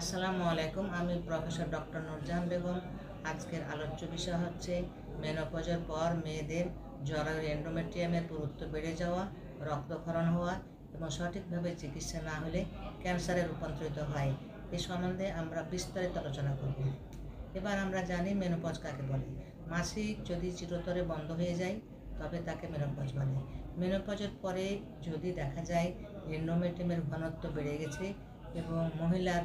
আসসালামু আলাইকুম, আমি প্রফেসর ডক্টর নুরজাহান বেগম। আজকের আলোচ্য বিষয় হচ্ছে, মেনোপজের পর মেয়েদের জরায়ুর এন্ডোমেট্রিয়ামের পুরুত্ব বেড়ে যাওয়া, রক্তক্ষরণ হওয়া এবং সঠিকভাবে চিকিৎসা না হলে ক্যান্সারে রূপান্তরিত হয়। এ সম্বন্ধে আমরা বিস্তারিত আলোচনা করব। এবার আমরা জানি মেনোপজ কাকে বলে। মাসিক যদি চিরতরে বন্ধ হয়ে যায়, তবে তাকে মেনোপজ বলে। মেনোপজের পরে যদি দেখা যায় এন্ডোমেট্রিয়ামের ঘনত্ব বেড়ে গেছে এবং মহিলার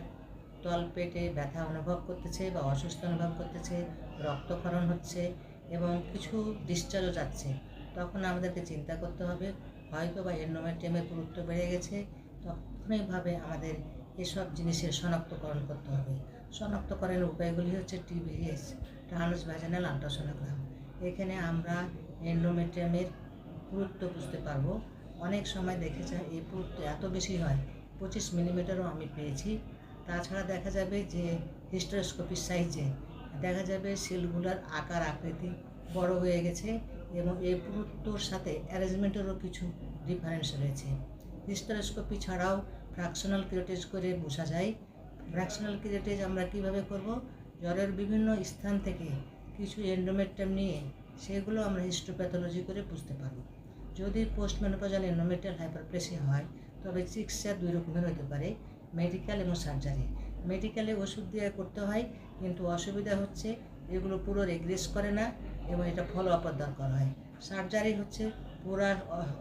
তল পেটে ব্যথা অনুভব করতেছে বা অসুস্থ অনুভব করতেছে, রক্তক্ষরণ হচ্ছে এবং কিছু ডিসচার্জও যাচ্ছে। তখন আমাদেরকে চিন্তা করতে হবে হয়তো বা এন্ডোমেট্রিয়ামের গুরুত্ব বেড়ে গেছে তখনইভাবে আমাদের এসব জিনিসের শনাক্তকরণ করতে হবে। শনাক্তকরণের উপায়গুলি হচ্ছে টিভিএস ট্রান্স ভ্যাজানাল আলট্রাসোনোগ্রাম এখানে আমরা এন্ডোমেট্রিয়ামের গুরুত্ব বুঝতে পারব। অনেক সময় দেখে যায় এই পুরুত্ব এত বেশি হয়, পঁচিশ মিলিমিটারও আমি পেয়েছি। তাছাড়া দেখা যাবে যে হিস্টোস্কোপির সাইজে দেখা যাবে সেলগুলোর আকার, আকৃতি বড় হয়ে গেছে এবং এই পুরুত্বর সাথে অ্যারেঞ্জমেন্টেরও কিছু ডিফারেন্স রয়েছে। হিস্টোস্কোপি ছাড়াও ফ্র্যাকশনাল ক্রিয়েটেজ করে বোঝা যায়। ফ্র্যাকশনাল ক্রিয়েটেজ আমরা কীভাবে করব? জ্বরের বিভিন্ন স্থান থেকে কিছু এন্ডোমেট্রাম নিয়ে সেগুলো আমরা হিস্টোপ্যাথোলজি করে বুঝতে পারব। যদি পোস্ট মেনোপজাল এন্ডোমেট্রিয়াল হাইপারপ্লেসিয়া হয়, তবে চিকিৎসা দুই রকমের হতে পারে। মেডিকেল এবং সার্জারি মেডিকেলে ওষুধ দিয়ে করতে হয়, কিন্তু অসুবিধা হচ্ছে এগুলো পুরো রেগ্রেস করে না এবং এটা ফলো আপের দরকার হয়। সার্জারি হচ্ছে পুরা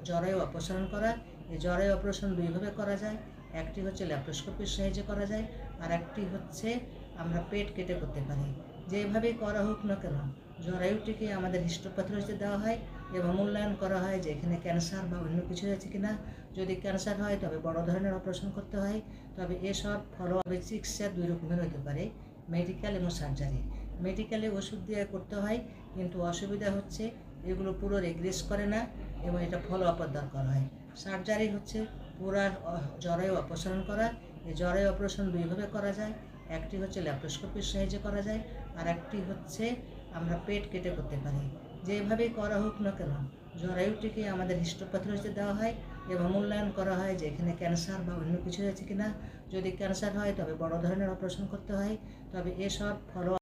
জরায়ু অপসারণ করা। এই জরায়ু অপারেশন দুইভাবে করা যায়। একটি হচ্ছে ল্যাপ্রোস্কোপির সাহায্যে করা যায় আর একটি হচ্ছে আমরা পেট কেটে করতে পারি। যেভাবেই করা হোক না কেন জরায়ুটিকে আমাদের হিস্টোপ্যাথোলজিতে দেওয়া হয় এবং মূল্যায়ন করা হয় যে এখানে ক্যান্সার বা অন্য কিছু হয়েছে কিনা। যদি ক্যান্সার হয়, তবে বড় ধরনের অপারেশন করতে হয়। তবে এসব ফলো চিকিৎসা দুই রকমের হতে পারে মেডিকেল এবং সার্জারি। মেডিকেলে ওষুধ দিয়ে করতে হয়, কিন্তু অসুবিধা হচ্ছে এগুলো পুরো রেগ্রেস করে না এবং এটা ফলো আপের দরকার হয়। সার্জারি হচ্ছে পুরা জরায়ু অপসারণ করা। এই জরায়ু অপারেশন দুইভাবে করা যায়। একটি হচ্ছে ল্যাপ্রোস্কোপির সাহায্যে করা যায় আর একটি হচ্ছে আমরা পেট কেটে করতে পারি। যেভাবে করা হোক না কেন, জরায়ুটিকে আমাদের হিস্টোপ্যাথোলজিতে দেওয়া হয় এবং মূল্যায়ন করা হয় যে এখানে ক্যান্সার বা অন্য কিছু হয়েছে কিনা। যদি ক্যান্সার হয়, তবে বড় ধরনের অপারেশন করতে হয়। তবে এসব ফলো